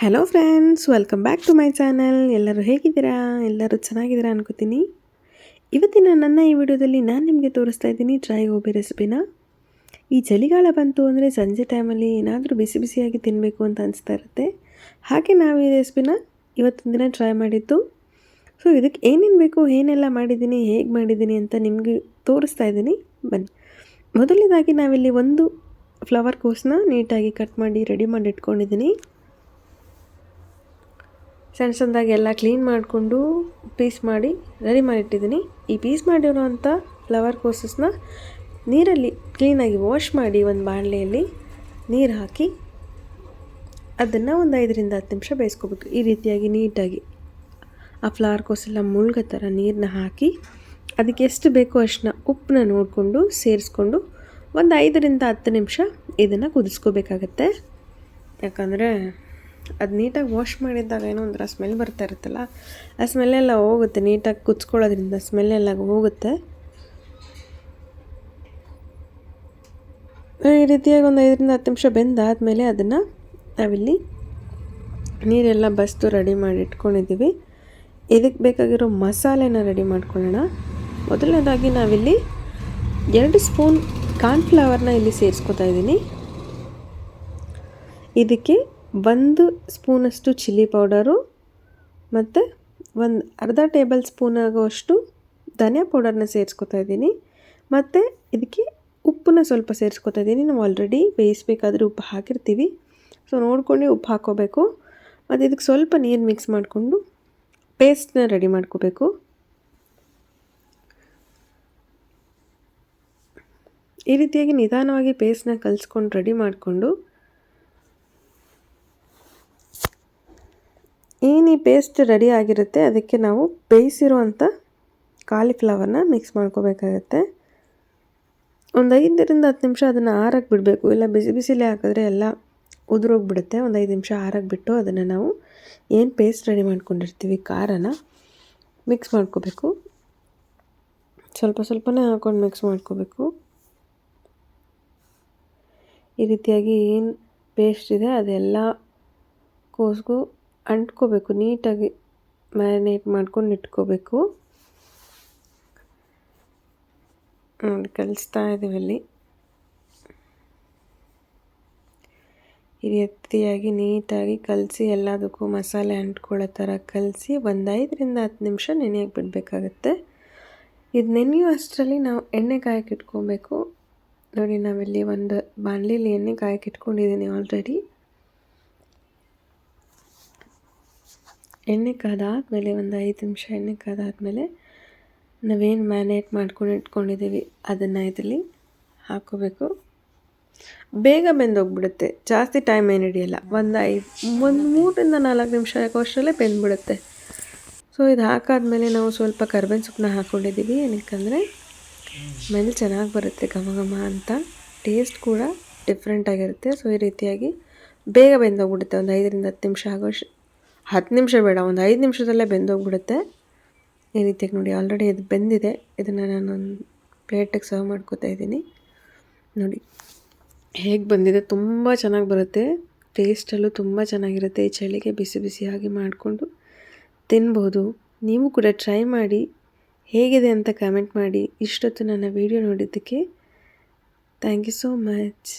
Hello friends welcome back to my channel ಎಲ್ಲರೂ ಹೇಗಿದ್ದೀರಾ? ಎಲ್ಲರೂ ಚೆನ್ನಾಗಿದ್ದೀರಾ ಅನ್ಕೋತೀನಿ. ಇವತ್ತಿನ ನನ್ನ ಈ ವಿಡಿಯೋದಲ್ಲಿ ನಾನು ನಿಮಗೆ ತೋರಿಸ್ತಾ ಇದ್ದೀನಿ ಡ್ರೈ ಗೋಬಿ ರೆಸಿಪಿನ ಈ ಚಳಿಗಾಲ ಬಂತು ಅಂದರೆ ಸಂಜೆ ಟೈಮಲ್ಲಿ ಏನಾದರೂ ಬಿಸಿ ಬಿಸಿಯಾಗಿ ತಿನ್ನಬೇಕು ಅಂತ ಅನಿಸ್ತಾ ಇರುತ್ತೆ. ಹಾಗೆ ನಾವು ಈ ರೆಸಿಪಿನ ಇವತ್ತಿನ ದಿನ ಟ್ರೈ ಮಾಡಿದ್ದು. ಸೊ ಇದಕ್ಕೆ ಏನೇನು ಬೇಕು, ಏನೆಲ್ಲ ಮಾಡಿದ್ದೀನಿ, ಹೇಗೆ ಮಾಡಿದ್ದೀನಿ ಅಂತ ನಿಮಗೆ ತೋರಿಸ್ತಾ ಇದ್ದೀನಿ. ಬನ್ನಿ. ಮೊದಲನೇದಾಗಿ ನಾವಿಲ್ಲಿ ಒಂದು ಫ್ಲವರ್ ಕೋಸನ್ನ ನೀಟಾಗಿ ಕಟ್ ಮಾಡಿ ರೆಡಿ ಮಾಡಿ ಇಟ್ಕೊಂಡಿದ್ದೀನಿ. ಸಣ್ಣ ಸಣ್ಣದಾಗಿ ಎಲ್ಲ ಕ್ಲೀನ್ ಮಾಡಿಕೊಂಡು ಪೀಸ್ ಮಾಡಿ ರೆಡಿ ಮಾಡಿಟ್ಟಿದ್ದೀನಿ. ಈ ಪೀಸ್ ಮಾಡಿರುವಂಥ ಫ್ಲವರ್ ಕೋಸಸ್ನ ನೀರಲ್ಲಿ ಕ್ಲೀನಾಗಿ ವಾಶ್ ಮಾಡಿ ಒಂದು ಬಾಣಲೆಯಲ್ಲಿ ನೀರು ಹಾಕಿ ಅದನ್ನು ಒಂದು ಐದರಿಂದ ಹತ್ತು ನಿಮಿಷ ಬೇಯಿಸ್ಕೋಬೇಕು. ಈ ರೀತಿಯಾಗಿ ನೀಟಾಗಿ ಆ ಫ್ಲವರ್ ಕೋಸೆಲ್ಲ ಮುಳುಗೋ ಥರ ನೀರನ್ನ ಹಾಕಿ ಅದಕ್ಕೆ ಎಷ್ಟು ಬೇಕೋ ಅಷ್ಟನ್ನ ಉಪ್ಪನ್ನ ನೋಡಿಕೊಂಡು ಸೇರಿಸ್ಕೊಂಡು ಒಂದು ಐದರಿಂದ ಹತ್ತು ನಿಮಿಷ ಇದನ್ನು ಕುದಿಸ್ಕೋಬೇಕಾಗತ್ತೆ. ಯಾಕಂದರೆ ಅದು ನೀಟಾಗಿ ವಾಶ್ ಮಾಡಿದ್ದಾಗ ಏನೋ ಒಂಥರ ಸ್ಮೆಲ್ ಬರ್ತಾ ಇರುತ್ತಲ್ಲ, ಆ ಸ್ಮೆಲ್ಲೆಲ್ಲ ಹೋಗುತ್ತೆ. ನೀಟಾಗಿ ಕುಚ್ಕೊಳ್ಳೋದ್ರಿಂದ ಸ್ಮೆಲ್ಲೆಲ್ಲ ಹೋಗುತ್ತೆ. ಈ ರೀತಿಯಾಗಿ ಒಂದು ಐದರಿಂದ ಹತ್ತು ನಿಮಿಷ ಬೆಂದಾದಮೇಲೆ ಅದನ್ನು ನಾವಿಲ್ಲಿ ನೀರೆಲ್ಲ ಬಸ್ತು ರೆಡಿ ಮಾಡಿ ಇಟ್ಕೊಂಡಿದ್ದೀವಿ. ಇದಕ್ಕೆ ಬೇಕಾಗಿರೋ ಮಸಾಲೆನ ರೆಡಿ ಮಾಡ್ಕೊಳ್ಳೋಣ. ಮೊದಲನೇದಾಗಿ ನಾವಿಲ್ಲಿ ಎರಡು ಸ್ಪೂನ್ ಕಾರ್ನ್ಫ್ಲವರ್ನ ಇಲ್ಲಿ ಸೇರಿಸ್ಕೊತಾ ಇದ್ದೀನಿ. ಇದಕ್ಕೆ ಒಂದು ಸ್ಪೂನಷ್ಟು ಚಿಲ್ಲಿ ಪೌಡರು ಮತ್ತು ಒಂದು ಅರ್ಧ ಟೇಬಲ್ ಸ್ಪೂನ್ ಆಗುವಷ್ಟು ಧನಿಯಾ ಪೌಡರ್ನ ಸೇರಿಸ್ಕೊತಾ ಇದ್ದೀನಿ. ಮತ್ತು ಇದಕ್ಕೆ ಉಪ್ಪನ್ನ ಸ್ವಲ್ಪ ಸೇರಿಸ್ಕೊತಾ ಇದ್ದೀನಿ. ನಾವು ಆಲ್ರೆಡಿ ಬೇಯಿಸ್ಬೇಕಾದ್ರೆ ಉಪ್ಪು ಹಾಕಿರ್ತೀವಿ. ಸೊ, ನೋಡ್ಕೊಂಡು ಉಪ್ಪು ಹಾಕೋಬೇಕು ಮತ್ತು ಇದಕ್ಕೆ ಸ್ವಲ್ಪ ನೀರು ಮಿಕ್ಸ್ ಮಾಡಿಕೊಂಡು ಪೇಸ್ಟ್ನ ರೆಡಿ ಮಾಡ್ಕೋಬೇಕು. ಈ ರೀತಿಯಾಗಿ ನಿಧಾನವಾಗಿ ಪೇಸ್ಟ್ನ ಕಲಿಸ್ಕೊಂಡು ರೆಡಿ ಮಾಡಿಕೊಂಡು ಏನು ಪೇಸ್ಟ್ ರೆಡಿ ಆಗಿರುತ್ತೆ, ಅದಕ್ಕೆ ನಾವು ಬೇಯಿಸಿರುವಂಥ ಕಾಲಿಫ್ಲವರ್ನ ಮಿಕ್ಸ್ ಮಾಡ್ಕೋಬೇಕಾಗತ್ತೆ. ಒಂದು ಐದರಿಂದ ಹತ್ತು ನಿಮಿಷ ಅದನ್ನು ಆರಕ್ಕೆ ಬಿಡಬೇಕು. ಇಲ್ಲ ಬಿಸಿ ಬಿಸಿಲೇ ಹಾಕಿದ್ರೆ ಎಲ್ಲ ಉದುರೋಗ್ಬಿಡುತ್ತೆ. ಒಂದು ಐದು ನಿಮಿಷ ಆರಕ್ಕೆ ಬಿಟ್ಟು ಅದನ್ನು ನಾವು ಏನು ಪೇಸ್ಟ್ ರೆಡಿ ಮಾಡ್ಕೊಂಡಿರ್ತೀವಿ, ಖಾರನ ಮಿಕ್ಸ್ ಮಾಡ್ಕೋಬೇಕು. ಸ್ವಲ್ಪ ಸ್ವಲ್ಪನೇ ಹಾಕೊಂಡು ಮಿಕ್ಸ್ ಮಾಡ್ಕೋಬೇಕು. ಈ ರೀತಿಯಾಗಿ ಏನು ಪೇಸ್ಟ್ ಇದೆ ಅದೆಲ್ಲ ಕೋಸ್ಗೂ ಅಂಟ್ಕೋಬೇಕು, ನೀಟಾಗಿ ಮ್ಯಾರಿನೇಟ್ ಮಾಡ್ಕೊಂಡು ಇಟ್ಕೋಬೇಕು. ನೋಡಿ, ಕಲಿಸ್ತಾ ಇದ್ದೀವಿ ಅಲ್ಲಿ. ಈ ರೀತಿಯಾಗಿ ನೀಟಾಗಿ ಕಲಸಿ ಎಲ್ಲದಕ್ಕೂ ಮಸಾಲೆ ಅಂಟ್ಕೊಳ್ಳೋ ಥರ ಕಲಸಿ ಒಂದು ಐದರಿಂದ ಹತ್ತು ನಿಮಿಷ ನೆನೆಯಕ್ಕೆ ಬಿಡಬೇಕಾಗತ್ತೆ. ಇದು ನೆನೆಯೋ ಅಷ್ಟರಲ್ಲಿ ನಾವು ಎಣ್ಣೆ ಕಾಯಕ್ಕೆ ಇಟ್ಕೊಬೇಕು. ನೋಡಿ, ನಾವಿಲ್ಲಿ ಒಂದು ಬಾಣಲಿಲಿ ಎಣ್ಣೆ ಕಾಯಕ್ಕೆ ಇಟ್ಕೊಂಡಿದ್ದೀನಿ ಆಲ್ರೆಡಿ ಎಣ್ಣೆ ಕಾದಾದಮೇಲೆ ಒಂದು ಐದು ನಿಮಿಷ ಎಣ್ಣೆ ಕಾದಾದಮೇಲೆ ನಾವೇನು ಮ್ಯಾನೇಟ್ ಮಾಡ್ಕೊಂಡು ಇಟ್ಕೊಂಡಿದ್ದೀವಿ, ಅದನ್ನು ಇದರಲ್ಲಿ ಹಾಕೋಬೇಕು. ಬೇಗ ಬೆಂದೋಗ್ಬಿಡುತ್ತೆ. ಜಾಸ್ತಿ ಟೈಮ್ ಏನು ಹಿಡಿಯಲ್ಲ. ಒಂದು ಐದು, ಒಂದು ಮೂರರಿಂದ ನಾಲ್ಕು ನಿಮಿಷ ಅಷ್ಟರಲ್ಲೇ ಬೆಂದ್ಬಿಡುತ್ತೆ. ಸೊ ಇದು ಹಾಕಾದ್ಮೇಲೆ ನಾವು ಸ್ವಲ್ಪ ಕರ್ಬೇವಿನ ಸೊಪ್ಪನ್ನ ಹಾಕ್ಕೊಂಡಿದ್ದೀವಿ ಏನಕ್ಕಂದರೆ ಮೇಲೆ ಚೆನ್ನಾಗಿ ಬರುತ್ತೆ ಘಮ ಘಮ ಅಂತ. ಟೇಸ್ಟ್ ಕೂಡ ಡಿಫ್ರೆಂಟಾಗಿರುತ್ತೆ ಸೊ ಈ ರೀತಿಯಾಗಿ ಬೇಗ ಬೆಂದೋಗ್ಬಿಡುತ್ತೆ. ಒಂದು ಐದರಿಂದ ಹತ್ತು ನಿಮಿಷ ಆಗೋಷ್ಟು ಹತ್ತು ನಿಮಿಷ ಬೇಡ, ಒಂದು ಐದು ನಿಮಿಷದಲ್ಲೇ ಬೆಂದೋಗ್ಬಿಡುತ್ತೆ. ಈ ರೀತಿಯಾಗಿ ನೋಡಿ ಆಲ್ರೆಡಿ ಇದು ಬೆಂದಿದೆ. ಇದನ್ನು ನಾನು ಪ್ಲೇಟಿಗೆ ಸರ್ವ್ ಮಾಡ್ಕೋತಾ ಇದ್ದೀನಿ. ನೋಡಿ, ಹೇಗೆ ಬಂದಿದೆ, ತುಂಬ ಚೆನ್ನಾಗಿ ಬರುತ್ತೆ. ಟೇಸ್ಟಲ್ಲೂ ತುಂಬ ಚೆನ್ನಾಗಿರುತ್ತೆ. ಈ ಚಳಿಗೆ ಬಿಸಿ ಬಿಸಿಯಾಗಿ ಮಾಡಿಕೊಂಡು ತಿನ್ಬೋದು. ನೀವು ಕೂಡ ಟ್ರೈ ಮಾಡಿ, ಹೇಗಿದೆ ಅಂತ ಕಮೆಂಟ್ ಮಾಡಿ. ಇಷ್ಟೊತ್ತು ನನ್ನ ವಿಡಿಯೋ ನೋಡಿದ್ದಕ್ಕೆ ಥ್ಯಾಂಕ್ ಯು ಸೋ ಮಚ್